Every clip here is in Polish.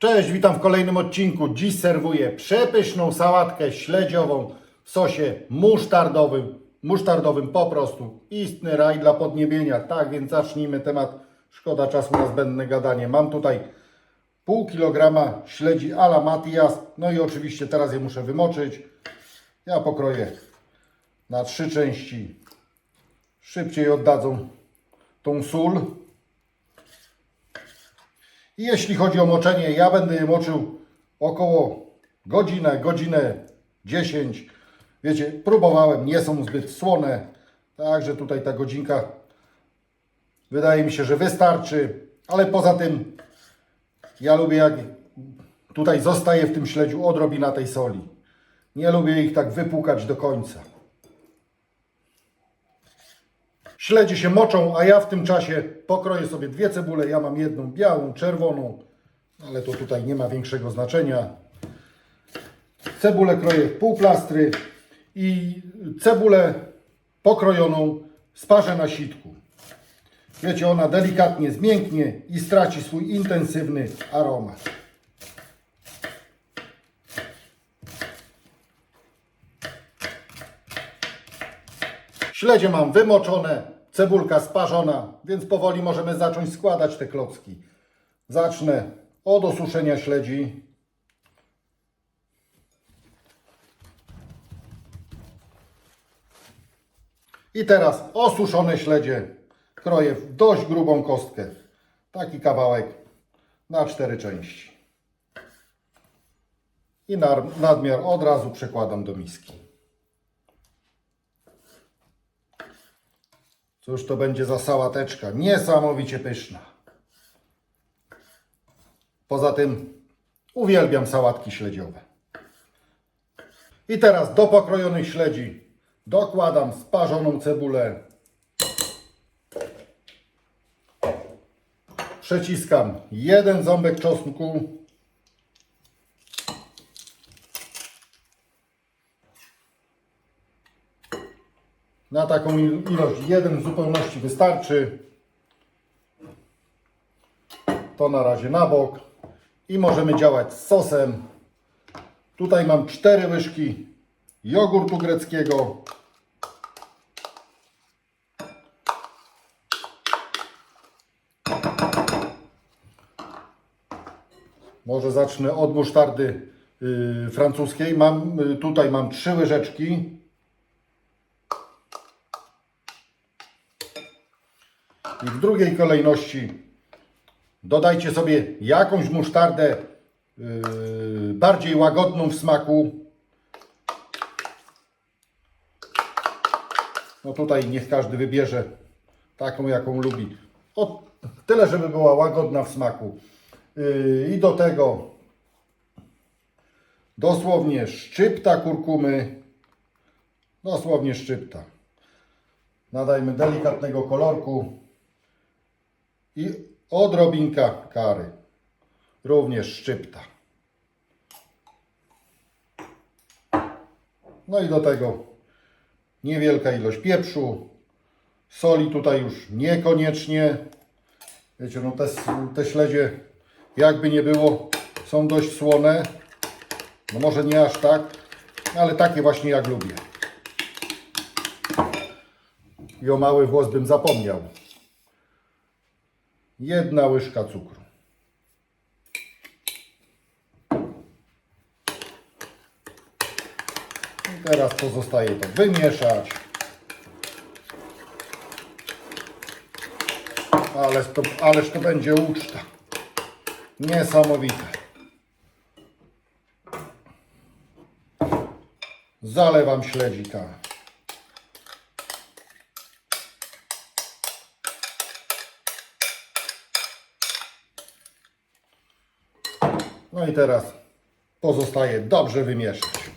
Cześć, witam w kolejnym odcinku. Dziś serwuję przepyszną sałatkę śledziową w sosie musztardowym. Musztardowym po prostu. Istny raj dla podniebienia. Tak więc zacznijmy temat. Szkoda czasu na zbędne gadanie. Mam tutaj pół kilograma śledzi ala Matias. No i oczywiście teraz je muszę wymoczyć. Ja pokroję na trzy części. Szybciej oddadzą tą sól. I jeśli chodzi o moczenie, ja będę je moczył około godzinę, godzinę 10. Wiecie, próbowałem, nie są zbyt słone, także tutaj ta godzinka wydaje mi się, że wystarczy, ale poza tym ja lubię jak tutaj zostaje w tym śledziu odrobina tej soli. Nie lubię ich tak wypłukać do końca. Śledzie się moczą, a ja w tym czasie pokroję sobie dwie cebule. Ja mam jedną białą, czerwoną, ale to tutaj nie ma większego znaczenia. Cebulę kroję w pół plastry i cebulę pokrojoną sparzę na sitku. Wiecie, ona delikatnie zmięknie i straci swój intensywny aromat. Śledzie mam wymoczone, cebulka sparzona, więc powoli możemy zacząć składać te klocki. Zacznę od osuszenia śledzi. I teraz osuszone śledzie kroję w dość grubą kostkę. Taki kawałek na cztery części. I nadmiar od razu przekładam do miski. Cóż to będzie za sałateczka? Niesamowicie pyszna. Poza tym uwielbiam sałatki śledziowe. I teraz do pokrojonych śledzi dokładam sparzoną cebulę. Przeciskam jeden ząbek czosnku. Na taką il- ilość jeden w zupełności wystarczy. To na razie na bok. I możemy działać z sosem. Tutaj mam cztery łyżki jogurtu greckiego. Może zacznę od musztardy yy, francuskiej. Mam, yy, tutaj mam trzy łyżeczki. I w drugiej kolejności dodajcie sobie jakąś musztardę yy, bardziej łagodną w smaku. No tutaj niech każdy wybierze taką, jaką lubi. O, tyle, żeby była łagodna w smaku. Yy, I do tego dosłownie szczypta kurkumy. Dosłownie szczypta. Nadajmy delikatnego kolorku i odrobinka kary. Również szczypta. No i do tego niewielka ilość pieprzu. Soli tutaj już niekoniecznie. Wiecie, no te, te śledzie, jakby nie było, są dość słone. No może nie aż tak, ale takie właśnie jak lubię. I o mały włos bym zapomniał. Jedna łyżka cukru. I teraz pozostaje to wymieszać. Ależ to, ależ to będzie uczta. Niesamowite. Zalewam śledzika. No i teraz pozostaje dobrze wymieszać.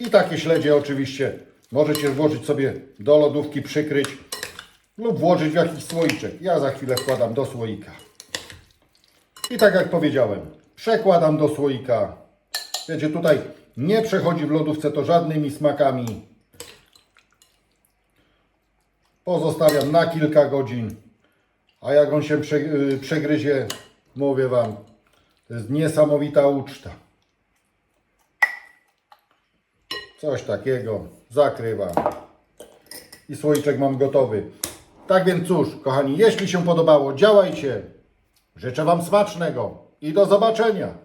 I takie śledzie oczywiście możecie włożyć sobie do lodówki, przykryć lub włożyć w jakiś słoiczek. Ja za chwilę wkładam do słoika. I tak jak powiedziałem, przekładam do słoika. Wiecie, tutaj nie przechodzi w lodówce to żadnymi smakami. Pozostawiam na kilka godzin. A jak on się y, przegryzie, Mówię Wam, to jest niesamowita uczta. Coś takiego. Zakrywam. I słoiczek mam gotowy. Tak więc cóż, kochani, jeśli się podobało, działajcie. Życzę Wam smacznego i do zobaczenia.